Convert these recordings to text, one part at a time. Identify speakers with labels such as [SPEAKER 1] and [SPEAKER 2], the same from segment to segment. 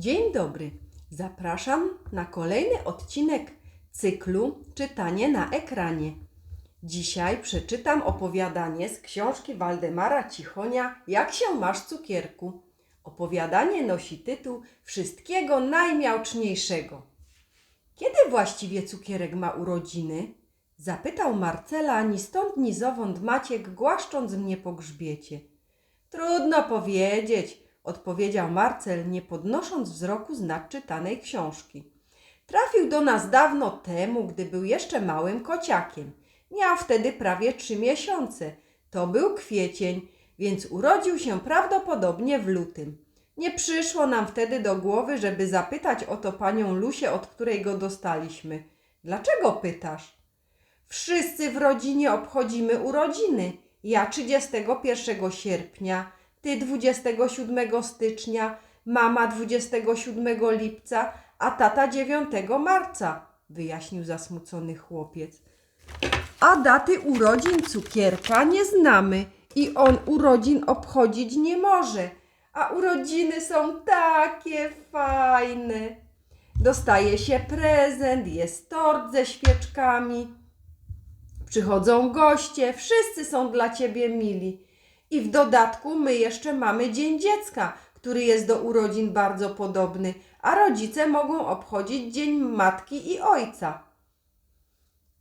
[SPEAKER 1] Dzień dobry. Zapraszam na kolejny odcinek cyklu Czytanie na ekranie. Dzisiaj przeczytam opowiadanie z książki Waldemara Cichonia Jak się masz cukierku. Opowiadanie nosi tytuł Wszystkiego najmiałczniejszego. Kiedy właściwie cukierek ma urodziny? Zapytał Marcela ni stąd ni zowąd Maciek, głaszcząc mnie po grzbiecie. Trudno powiedzieć, odpowiedział Marcel, nie podnosząc wzroku z nadczytanej książki. Trafił do nas dawno temu, gdy był jeszcze małym kociakiem. Miał wtedy prawie trzy miesiące. To był kwiecień, więc urodził się prawdopodobnie w lutym. Nie przyszło nam wtedy do głowy, żeby zapytać o to panią Lusię, od której go dostaliśmy. Dlaczego pytasz? Wszyscy w rodzinie obchodzimy urodziny. Ja 31 sierpnia, ty 27 stycznia, mama 27 lipca, a tata 9 marca, wyjaśnił zasmucony chłopiec. A daty urodzin cukierka nie znamy i on urodzin obchodzić nie może. A urodziny są takie fajne. Dostaje się prezent, jest tort ze świeczkami. Przychodzą goście, wszyscy są dla ciebie mili. I w dodatku my jeszcze mamy Dzień Dziecka, który jest do urodzin bardzo podobny, a rodzice mogą obchodzić Dzień Matki i Ojca.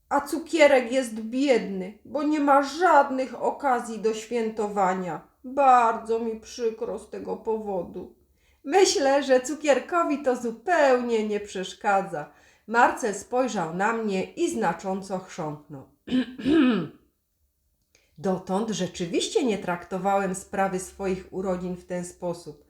[SPEAKER 1] A cukierek jest biedny, bo nie ma żadnych okazji do świętowania. Bardzo mi przykro z tego powodu. Myślę, że cukierkowi to zupełnie nie przeszkadza. Marcel spojrzał na mnie i znacząco chrząknął. Dotąd rzeczywiście nie traktowałem sprawy swoich urodzin w ten sposób,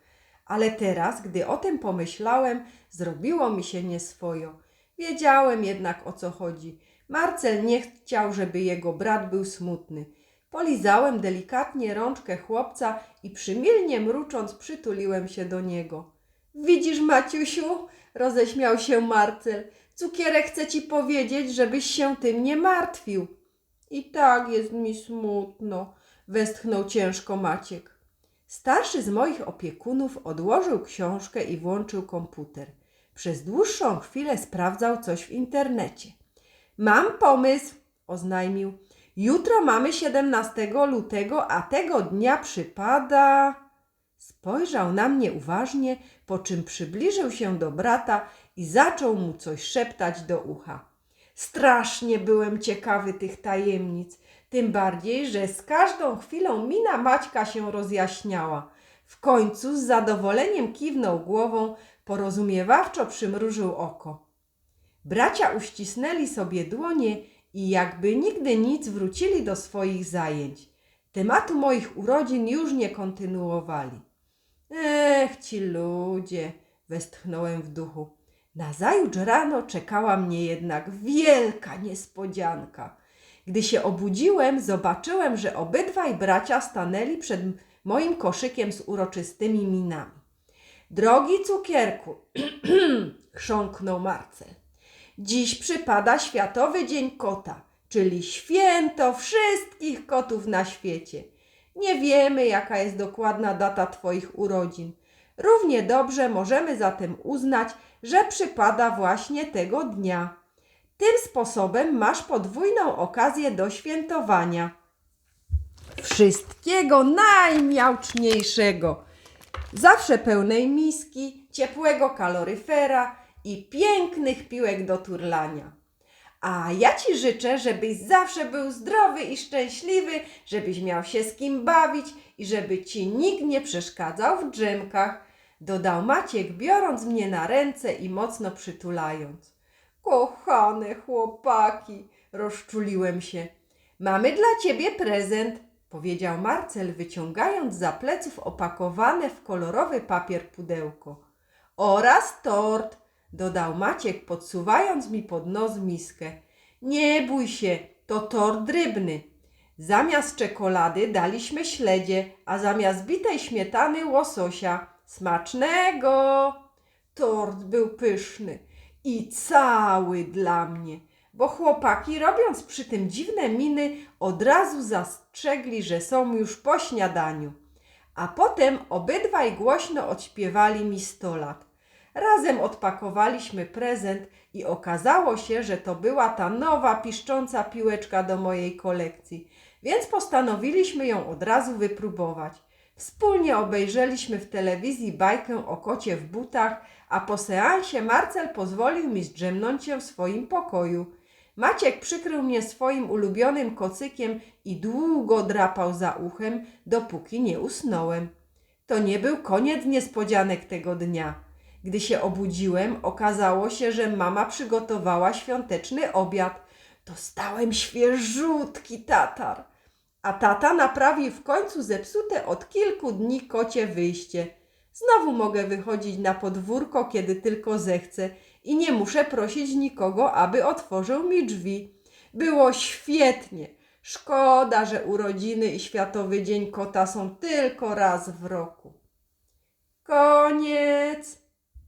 [SPEAKER 1] ale teraz, gdy o tym pomyślałem, zrobiło mi się nieswojo. Wiedziałem jednak o co chodzi. Marcel nie chciał, żeby jego brat był smutny. Polizałem delikatnie rączkę chłopca i przymilnie mrucząc przytuliłem się do niego. Widzisz, Maciusiu, roześmiał się Marcel. Cukierek chce ci powiedzieć, żebyś się tym nie martwił. I tak jest mi smutno, westchnął ciężko Maciek. Starszy z moich opiekunów odłożył książkę i włączył komputer. Przez dłuższą chwilę sprawdzał coś w internecie. Mam pomysł, oznajmił. Jutro mamy 17 lutego, a tego dnia przypada. Spojrzał na mnie uważnie, po czym przybliżył się do brata i zaczął mu coś szeptać do ucha. Strasznie byłem ciekawy tych tajemnic, tym bardziej, że z każdą chwilą mina Maćka się rozjaśniała. W końcu z zadowoleniem kiwnął głową, porozumiewawczo przymrużył oko. Bracia uścisnęli sobie dłonie i jakby nigdy nic wrócili do swoich zajęć. Tematu moich urodzin już nie kontynuowali. Ech, ci ludzie, westchnąłem w duchu. Nazajutrz rano czekała mnie jednak wielka niespodzianka. Gdy się obudziłem, zobaczyłem, że obydwaj bracia stanęli przed moim koszykiem z uroczystymi minami. Drogi cukierku, chrząknął Marcel. Dziś przypada Światowy Dzień Kota, czyli święto wszystkich kotów na świecie. Nie wiemy, jaka jest dokładna data Twoich urodzin. Równie dobrze możemy zatem uznać, że przypada właśnie tego dnia. Tym sposobem masz podwójną okazję do świętowania. Wszystkiego najmiałczniejszego. Zawsze pełnej miski, ciepłego kaloryfera i pięknych piłek do turlania. A ja ci życzę, żebyś zawsze był zdrowy i szczęśliwy, żebyś miał się z kim bawić i żeby ci nikt nie przeszkadzał w drzemkach, dodał Maciek, biorąc mnie na ręce i mocno przytulając. Kochane chłopaki, rozczuliłem się. Mamy dla ciebie prezent, powiedział Marcel, wyciągając za pleców opakowane w kolorowy papier pudełko. Oraz tort, dodał Maciek, podsuwając mi pod nos miskę. Nie bój się, to tort rybny. Zamiast czekolady daliśmy śledzie, a zamiast bitej śmietany łososia. Smacznego! Tort był pyszny i cały dla mnie, bo chłopaki, robiąc przy tym dziwne miny, od razu zastrzegli, że są już po śniadaniu. A potem obydwaj głośno odśpiewali mi sto lat. Razem odpakowaliśmy prezent i okazało się, że to była ta nowa piszcząca piłeczka do mojej kolekcji, więc postanowiliśmy ją od razu wypróbować. Wspólnie obejrzeliśmy w telewizji bajkę o kocie w butach, a po seansie Marcel pozwolił mi zdrzemnąć się w swoim pokoju. Maciek przykrył mnie swoim ulubionym kocykiem i długo drapał za uchem, dopóki nie usnąłem. To nie był koniec niespodzianek tego dnia. Gdy się obudziłem, okazało się, że mama przygotowała świąteczny obiad. Dostałem świeżutki tatar. A tata naprawił w końcu zepsute od kilku dni kocie wyjście. Znowu mogę wychodzić na podwórko, kiedy tylko zechcę i nie muszę prosić nikogo, aby otworzył mi drzwi. Było świetnie. Szkoda, że urodziny i Światowy Dzień Kota są tylko raz w roku. Koniec.